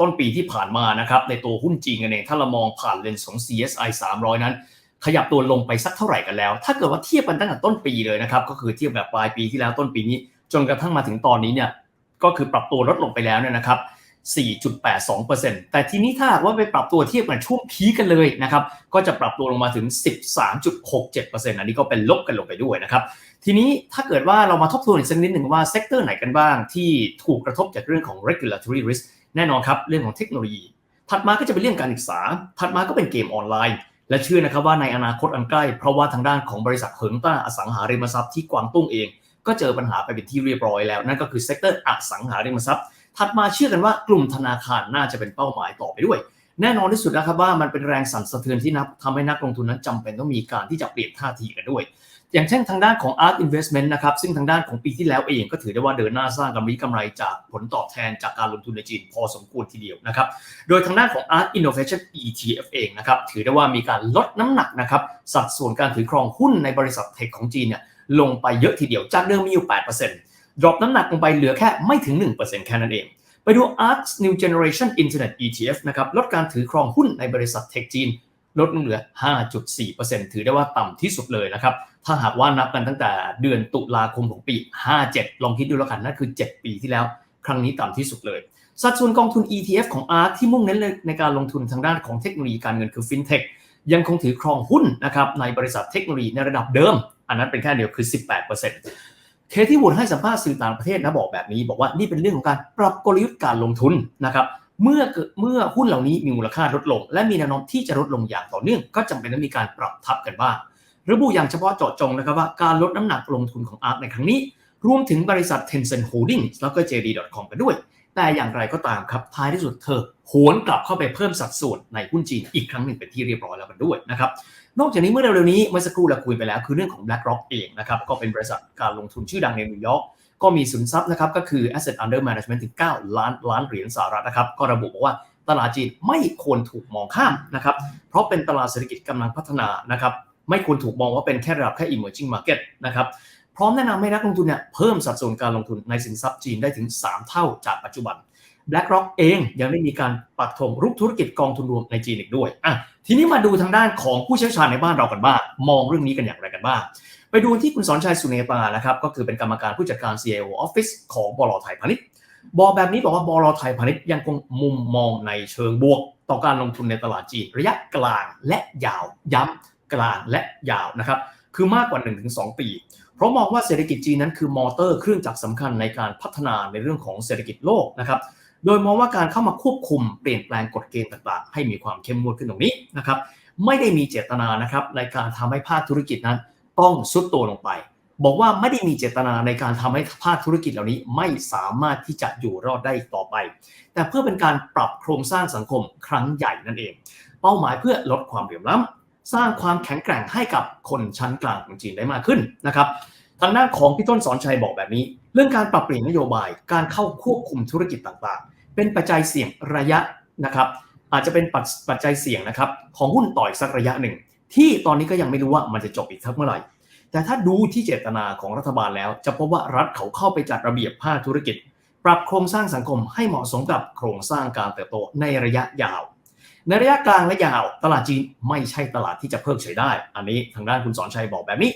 ต้นปีที่ผ่านมานะครับในตัวหุ้นจีนกันเองถ้าเรามองผ่านเลนส์ของ CSI 300 นั้น ขยับตัวลงไปสักเท่าไหร่กันแล้ว ถ้าเกิดว่าเทียบกันตั้งแต่ต้นปีเลยนะครับก็คือเทียบแบบปลายปีที่แล้วต้นปีนี้ จนกระทั่งมาถึงตอนนี้เนี่ยก็คือปรับตัวลดลงไปแล้วเนี่ยนะครับ4.82%แต่ทีนี้ถ้าหากว่าไปปรับตัวเทียบกับช่วงพีกันเลยนะครับ ก็จะปรับตัวลงมาถึง 13.67%อันนี้ก็เป็นลบกันลงไปด้วยนะครับ ทีนี้ถ้าเกิดว่าเรามาทบทวนอีกสักนิดหนึ่งว่าเซกเตอร์ไหนกันบ้างที่ถูกกระทบจากเรื่องของ regulatory risk แน่นอนครับเรื่องของเทคโนโลยี ถัดมาก็จะเป็นเรื่องการศึกษา ถัดมาก็เป็นเกมออนไลน์ และเชื่อนะครับว่าในอนาคตอันใกล้ เพราะว่าทางด้านของบริษัทเหิงต้าอสังหาริมทรัพย์ที่กวางตุ้งเอง ก็เจอปัญหาไปเป็นที่เรียบร้อยแล้วนั่นก็คือเซกเตอร์อสังหาริมทรัพย์ ถัดมาเชื่อกันว่ากลุ่มธนาคารน่าจะเป็นเป้าหมายต่อไปด้วย แน่นอนที่สุดนะครับว่ามันเป็นแรงสั่นสะเทือนที่นับทำให้นักลงทุนนั้นจำเป็นต้องมีการที่จะเปลี่ยนท่าทีกันด้วย อย่างเช่นทางด้านของ Art Investment นะครับ ซึ่งทางด้านของปีที่แล้วเองก็ถือได้ว่าเดินหน้าสร้างกำไรกำไรจากผลตอบแทนจากการลงทุนในจีนพอสมควรทีเดียวนะครับ โดยทางด้านของ Art Innovation ETF เองนะครับ ถือได้ว่ามีการลดน้ำหนักนะครับ สัดส่วนการถือครองหุ้นในบริษัทเทคของจีนเนี่ยลงไปเยอะทีเดียว จากเดิมมีอยู่8% drop น้ำหนักลงไปเหลือแค่ไม่ถึง 1%แค่นั้นเอง ไปดู Arc New Generation Internet ETF นะครับ ลดการถือครองหุ้นในบริษัทเทคจีน ลดลงเหลือ 5.4%ถือได้ว่าต่ำที่สุดเลยนะครับ ถ้าหากว่านับกันตั้งแต่เดือนตุลาคมของปี 57 ลองคิดดูแล้วกันนั่นคือ 7 ปีที่แล้ว ครั้งนี้ต่ำที่สุดเลย สัดส่วนกองทุน ETF ของ ARK ที่มุ่งเน้นในการลงทุนทางด้านของเทคโนโลยีการเงินคือ FinTech ยังคงถือครองหุ้นนะครับในบริษัทเทคโนโลยีในระดับเดิม อันนั้นเป็นแค่เดียวคือ 18%เคที่วูดให้สัมภาษณ์สื่อต่างประเทศนะบอกแบบนี้ บอกว่านี่เป็นเรื่องของการปรับกลยุทธ์การลงทุนนะครับ เมื่อเมื่อหุ้นเหล่านี้มีมูลค่าลดลง และมีแนวโน้มที่จะลดลงอย่างต่อเนื่อง ก็จำเป็นต้องมีการปรับทับกันบ้างระบุอย่างเฉพาะเจาะจงนะครับว่าการลดน้ำหนักลงทุนของ ARK ในครั้งนี้ รวมถึงบริษัท Tencent Holdings แล้วก็ JD.com กันด้วย แต่อย่างไรก็ตามครับท้ายที่สุดเธอหวนกลับเข้าไปเพิ่มสัดส่วนในหุ้นจีนอีกครั้งหนึ่งเป็นที่เรียบร้อยแล้วกันด้วยนะครับนอกจากนี้เมื่อเร็วๆนี้เมื่อสักครู่เราคุยไปแล้วคือเรื่องของ BlackRock เองนะครับก็เป็นบริษัทการลงทุนชื่อดังในนิวยอร์ก ก็มีสินทรัพย์นะครับก็คือ asset under management ถึง 9 ล้านล้านเหรียญสหรัฐนะครับ ก็ระบุบอกว่าตลาดจีนไม่ควรถูกมองข้ามนะครับ เพราะเป็นตลาดเศรษฐกิจกำลังพัฒนานะครับ ไม่ควรถูกมองว่าเป็นแค่ระดับแค่ emerging market นะครับ พร้อมแนะนำให้นักลงทุนเนี่ยเพิ่มสัดส่วนการลงทุนในสินทรัพย์จีนได้ถึง 3 เท่าจากปัจจุบัน BlackRock เองยังได้มีการปักธงรุกธุรกิจกองทุนรวมในจีนอีกด้วยอะทีนี้มาดูทางด้านของผู้เชี่ยวชาญในบ้านเรากันบ้างมองเรื่องนี้กันอย่างไรกันบ้าง ไปดูที่คุณสอนชัยสุเนปานะครับก็คือเป็นกรรมการผู้จัดการ CIO Office ของบลไทยพาณิชย์บอกแบบนี้บอกว่าบลไทยพาณิชย์ยังคงมุมมองในเชิงบวก ต่อการลงทุนในตลาดจีนระยะกลางและยาวย้ำกลางและยาวนะครับคือมากกว่า 1-2 ปี เพราะมองว่าเศรษฐกิจจีนนั้นคือมอเตอร์เครื่องจักรสำคัญในการพัฒนาในเรื่องของเศรษฐกิจโลกนะครับโดยมองว่าการเข้ามาควบคุมเปลี่ยนแปลงกฎเกณฑ์ต่างๆ ให้มีความเข้มงวดขึ้นตรงนี้นะครับไม่ได้มีเจตนานะครับในการทำให้ภาคธุรกิจนั้น ต้องซุดตัวลงไป บอกว่าไม่ได้มีเจตนาในการทำให้ภาคธุรกิจเหล่านี้ไม่สามารถที่จะอยู่รอดได้ต่อไป แต่เพื่อเป็นการปรับโครงสร้างสังคมครั้งใหญ่นั่นเอง เป้าหมายเพื่อลดความเหลื่อมล้ำสร้างความแข็งแกร่งให้กับคนชั้นกลางของจีนได้มากขึ้นนะครับทางด้านของพี่ต้นสอนชัยบอกแบบนี้ เรื่องการปรับเปลี่ยนนโยบายการเข้าควบคุมธุรกิจต่างๆ เป็นปัจจัยเสี่ยงระยะนะครับอาจจะเป็นปัจจัยเสี่ยงนะครับของหุ้นต่อยสักระยะหนึ่ง ที่ตอนนี้ก็ยังไม่รู้ว่ามันจะจบอีกทักเมื่อไหร่ แต่ถ้าดูที่เจตนาของรัฐบาลแล้ว จะพบว่ารัฐเขาเข้าไปจัดระเบียบภาคธุรกิจ ปรับโครงสร้างสังคมให้เหมาะสมกับโครงสร้างการเติบโตในระยะยาว ในระยะกลางและยาวตลาดจีนไม่ใช่ตลาดที่จะเพิกเฉยได้ อันนี้ทางด้านคุณสอนชัยบอกแบบนี้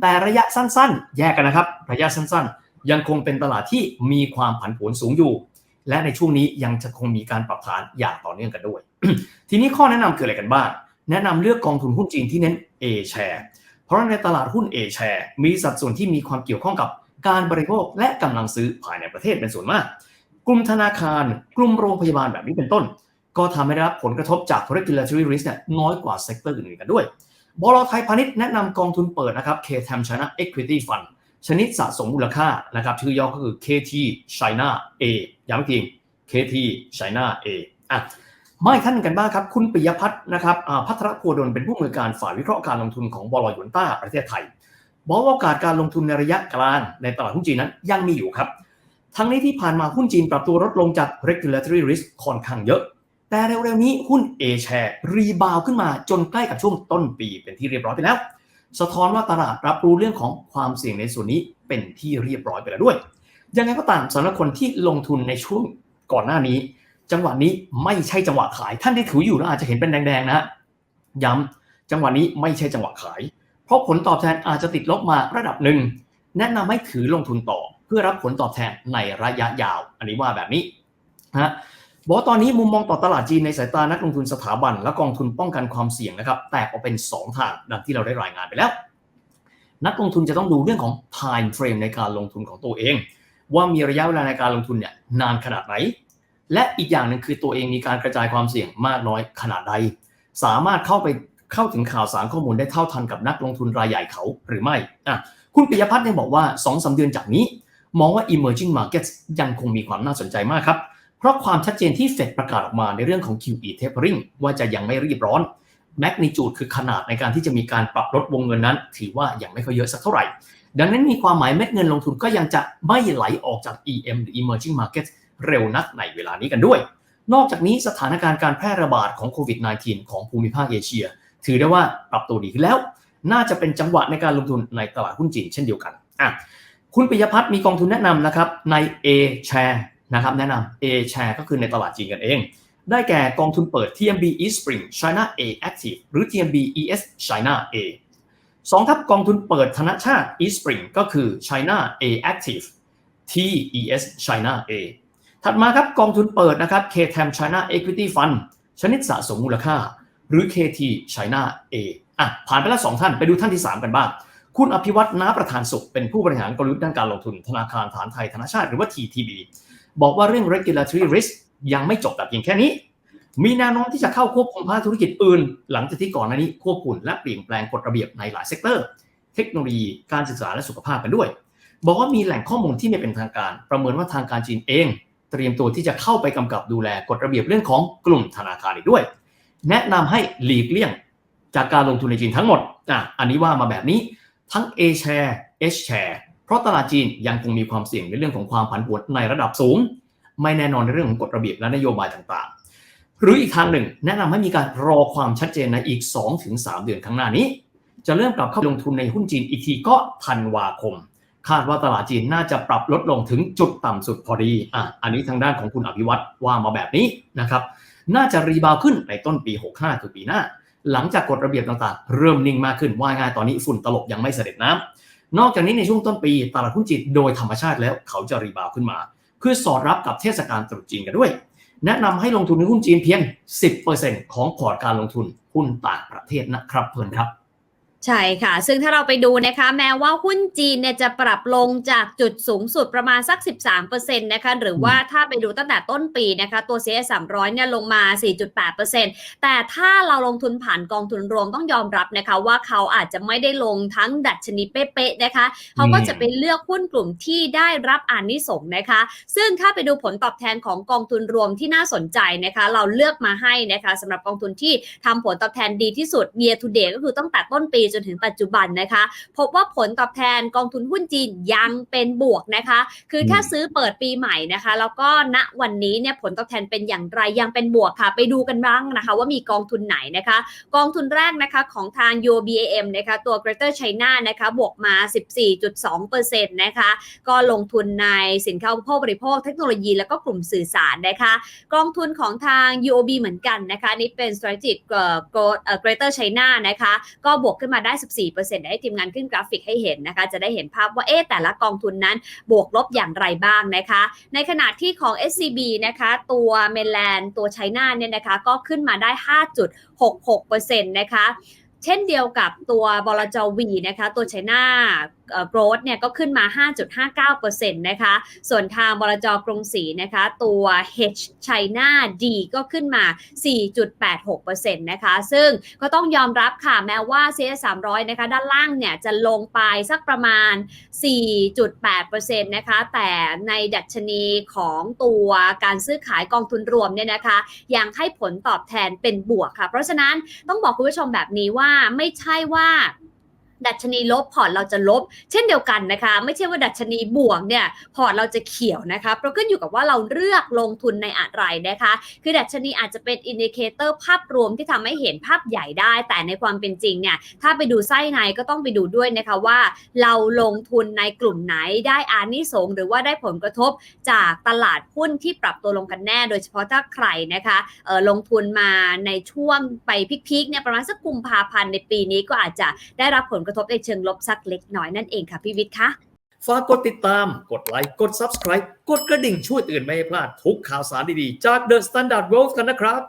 แต่ระยะสั้นๆ แยกกันนะครับ ระยะสั้นๆ ยังคงเป็นตลาดที่มีความผันผวนสูงอยู่ และในช่วงนี้ยังจะคงมีการปรับฐานอย่างต่อเนื่องกันด้วย ทีนี้ข้อแนะนำคืออะไรกันบ้าง แนะนำเลือกกองทุนหุ้นจีนที่เน้น A share เพราะในตลาดหุ้น A share มีสัดส่วนที่มีความเกี่ยวข้องกับการบริโภคและกำลังซื้อภายในประเทศเป็นส่วนมาก กลุ่มธนาคาร กลุ่มโรงพยาบาลแบบนี้เป็นต้น ก็ทำให้ได้รับผลกระทบจาก regulatory risk เนี่ยน้อยกว่าเซกเตอร์อื่นๆกันด้วยบลไทยพาณิชย์แนะนำกองทุนเปิดนะครับ KTM China Equity Fund ชนิดสะสมมูลค่านะครับชื่อย่อก็คือ KT China A ย้ำอีกที KT China A อะ ไมาอีกท่านหนึ่งกันบ้างครับ คุณปิยพัฒน์นะครับพัทรพัวดลเป็นผู้อำนวยการฝ่ายวิเคราะห์การลงทุนของบลยวนต้าประเทศไทย บอกว่าโอกาสการลงทุนในระยะกลางในตลาดหุ้นจีนนั้นยังมีอยู่ครับทั้งนี้ที่ผ่านมาหุ้นจีนปรับตัวลดลงจาก regulatory risk ค่อนข้างเยอะ แต่เร็วๆนี้หุ้น A share รีบาวขึ้นมาจนใกล้กับช่วงต้นปีเป็นที่เรียบร้อยไปแล้ว สะท้อนว่าตลาดรับรู้เรื่องของความเสี่ยงในส่วนนี้เป็นที่เรียบร้อยไปแล้วด้วย ยังไงก็ตามสำหรับคนที่ลงทุนในช่วงก่อนหน้านี้ จังหวะนี้ไม่ใช่จังหวะขาย ท่านที่ถืออยู่แล้วอาจจะเห็นเป็นแดงๆนะย้ำจังหวะนี้ไม่ใช่จังหวะขาย เพราะผลตอบแทนอาจจะติดลบมาระดับหนึ่งแนะนำให้ถือลงทุนต่อ เพื่อรับผลตอบแทนในระยะยาว อันนี้ว่าแบบนี้นะบอกตอนนี้มุมมองต่อตลาดจีนในสายตานักลงทุนสถาบัน และกองทุนป้องกันความเสี่ยงนะครับแตกออกเป็น 2 ทางดังที่เราได้รายงานไปแล้ว นักลงทุนจะต้องดูเรื่องของ time frame ในการลงทุนของตัวเอง ว่ามีระยะเวลาในการลงทุนเนี่ยนานขนาดไหน และอีกอย่างหนึ่งคือตัวเองมีการกระจายความเสี่ยงมากน้อยขนาดใด สามารถเข้าไปเข้าถึงข่าวสารข้อมูลได้เท่าทันกับนักลงทุนรายใหญ่เขาหรือไม่อะคุณปิยพัฒน์ยังบอกว่า2อสเดือนจากนี้ มองว่า emerging markets ยังคงมีความน่าสนใจมากครับ เพราะความชัดเจนที่เฟดประกาศออกมาในเรื่องของ QE tapering ว่าจะยังไม่รีบร้อน magnitude คือขนาดในการที่จะมีการปรับลดวงเงินนั้น ถือว่ายังไม่ค่อยเยอะสักเท่าไหร่ ดังนั้นมีความหมายเม็ดเงินลงทุนก็ยังจะไม่ไหลออกจาก EM หรือ emerging markets เร็วนักในเวลานี้กันด้วย นอกจากนี้สถานการณ์การแพร่ระบาดของโควิด -19 ของภูมิภาคเอเชีย ถือได้ว่าปรับตัวดีขึ้นแล้ว น่าจะเป็นจังหวะในการลงทุนในตลาดหุ้นจีนเช่นเดียวกันอะคุณปิยพัฒน์มีกองทุนแนะนำนะครับใน A share นะครับแนะนำ A share ก็คือในตลาดจีนกันเอง ได้แก่กองทุนเปิด TMB East Spring China A Active หรือ TMB ES China A สองทับกองทุนเปิดธนชาติ East Spring ก็คือ China A Active TES China A ถัดมาครับกองทุนเปิดนะครับ KTM China Equity Fund ชนิดสะสมมูลค่า หรือ KT China A อะผ่านไปแล้วสองท่านไปดูท่านที่ 3 กันบ้าง คุณอภิวัตน้าประธานสุข เป็นผู้บริหารกลยุทธ์ด้านการลงทุนธนาคารฐานไทยธนาชาติหรือว่า TTB บอกว่าเรื่อง regulatory risk ยังไม่จบแต่เพียงแค่นี้ มีแนวโน้มที่จะเข้าควบคุมภาคธุรกิจอื่น หลังจากที่ก่อนหน้านี้ควบคุมและเปลี่ยนแปลงกฎระเบียบในหลายเซกเตอร์ เทคโนโลยีการศึกษาและสุขภาพกันด้วย บอกว่ามีแหล่งข้อมูลที่ไม่เป็นทางการ ประเมินว่าทางการจีนเอง เตรียมตัวที่จะเข้าไปกำกับดูแลกฎระเบียบเรื่องของกลุ่มธนาคารอีกด้วย แนะนำให้หลีกเลี่ยงจากการลงทุนในจีนทั้งหมดอะอันนี้ว่ามาแบบนี้ทั้ง A share H share เพราะตลาดจีนยังคงมีความเสี่ยงในเรื่องของความผันผวนในระดับสูง ไม่แน่นอนในเรื่องของกฎระเบียบและนโยบายต่างๆ หรืออีกทางหนึ่ง แนะนำให้มีการรอความชัดเจนในอีก 2-3 เดือนข้างหน้านี้ จะเริ่มกลับเข้าลงทุนในหุ้นจีนอีกทีก็ธันวาคม คาดว่าตลาดจีนน่าจะปรับลดลงถึงจุดต่ำสุดพอดีอะอันนี้ทางด้านของคุณอภิวัตรว่ามาแบบนี้นะครับ น่าจะรีบาวขึ้นในต้นปี 65 คือปีหน้า หลังจากกฎระเบียบต่างๆ เริ่มนิ่งมากขึ้นว่าง่ายตอนนี้ฝุ่นตลบยังไม่เสด็จน้ำนอกจากนี้ในช่วงต้นปีตลาดหุ้นจีนโดยธรรมชาติแล้วเขาจะรีบาวขึ้นมา เพื่อสอดรับกับเทศกาลตรุษจีนกันด้วย แนะนำให้ลงทุนในหุ้นจีนเพียง 10%ของพอร์ตการลงทุนหุ้นต่างประเทศนะครับเพื่อนครับ ใช่ค่ะ ซึ่งถ้าเราไปดูนะคะ แม้ว่าหุ้นจีนเนี่ยจะปรับลงจากจุดสูงสุดประมาณสัก 13%นะคะ หรือว่าถ้าไปดูตั้งแต่ต้นปีนะคะ ตัว CS 300 เนี่ยลงมา 4.8%แต่ถ้าเราลงทุนผ่านกองทุนรวมต้องยอมรับนะคะ ว่าเขาอาจจะไม่ได้ลงทั้งดัชนีเป๊ะๆนะคะ เขาก็จะไปเลือกหุ้นกลุ่มที่ได้รับอานิสงส์นะคะ ซึ่งถ้าไปดูผลตอบแทนของกองทุนรวมที่น่าสนใจนะคะ เราเลือกมาให้นะคะสำหรับกองทุนที่ทำผลตอบแทนดีที่สุด year to date ก็คือตั้งแต่ต้นปีจจนถึงปัจจุบันนะคะ พบว่าผลตอบแทนกองทุนหุ้นจีนยังเป็นบวกนะคะ คือถ้าซื้อเปิดปีใหม่นะคะ แล้วก็ณวันนี้เนี่ยผลตอบแทนเป็นอย่างไรยังเป็นบวกค่ะ ไปดูกันบ้างนะคะ ว่ามีกองทุนไหนนะคะ กองทุนแรกนะคะของทาง UBAM นะคะตัว Greater China นะคะบวกมา 14.2%นะคะก็ลงทุนในสินค้าอุปโภคบริโภคเทคโนโลยีแล้วก็กลุ่มสื่อสารนะคะ กองทุนของทาง UOB เหมือนกันนะคะนี่เป็น strategic growth เอ่อ Greater China นะคะ ก็บวกขึ้นมาได้ 14%เดี๋ยวให้ทีมงานขึ้นกราฟิกให้เห็นนะคะ จะได้เห็นภาพว่าเอ๊ะแต่ละกองทุนนั้นบวกลบอย่างไรบ้างนะคะ ในขณะที่ของ SCB นะคะ ตัวเมลแลนด์ตัวไชน่าเนี่ยนะคะ ก็ขึ้นมาได้ 5.66%นะคะเช่นเดียวกับตัวบลจวีนะคะ ตัวไชน่า โกรดเนี่ยก็ขึ้นมา 5.59%นะคะ ส่วนทางบลจกรุงศรีนะคะ ตัว H China D ก็ขึ้นมา 4.86%นะคะ ซึ่งก็ต้องยอมรับค่ะแม้ว่า CS 300นะคะ ด้านล่างเนี่ยจะลงไปสักประมาณ 4.8%นะคะ แต่ในดัชนีของตัวการซื้อขายกองทุนรวมเนี่ยนะคะ ยังให้ผลตอบแทนเป็นบวกค่ะ เพราะฉะนั้นต้องบอกคุณผู้ชมแบบนี้ว่าไม่ใช่ว่า ดัชนีลบพอร์ตเราจะลบ เช่นเดียวกันนะคะ ไม่ใช่ว่าดัชนีบวกเนี่ยพอร์ตเราจะเขียวนะคะเพราะขึ้นอยู่กับว่าเราเลือกลงทุนในอะไรนะคะ คือดัชนีอาจจะเป็นอินดิเคเตอร์ภาพรวมที่ทำให้เห็นภาพใหญ่ได้ แต่ในความเป็นจริงเนี่ยถ้าไปดูไส้ในก็ต้องไปดูด้วยนะคะว่า เราลงทุนในกลุ่มไหนได้อานิสงหรือว่าได้ผลกระทบจากตลาดหุ้นที่ปรับตัวลงกันแน่ โดยเฉพาะถ้าใครนะคะเออลงทุนมาในช่วงไปพีคๆเนี่ยประมาณสักกุมภาพันธ์ในปีนี้ก็อาจจะได้รับผลกระทบในเชิงลบสักเล็กน้อยนั่นเองค่ะพี่วิทย์คะฝากกดติดตาม กดไลค์ กด Subscribe กดกระดิ่งช่วยเตือนไม่ให้พลาดทุกข่าวสารดีๆ จาก The Standard World กันนะครับ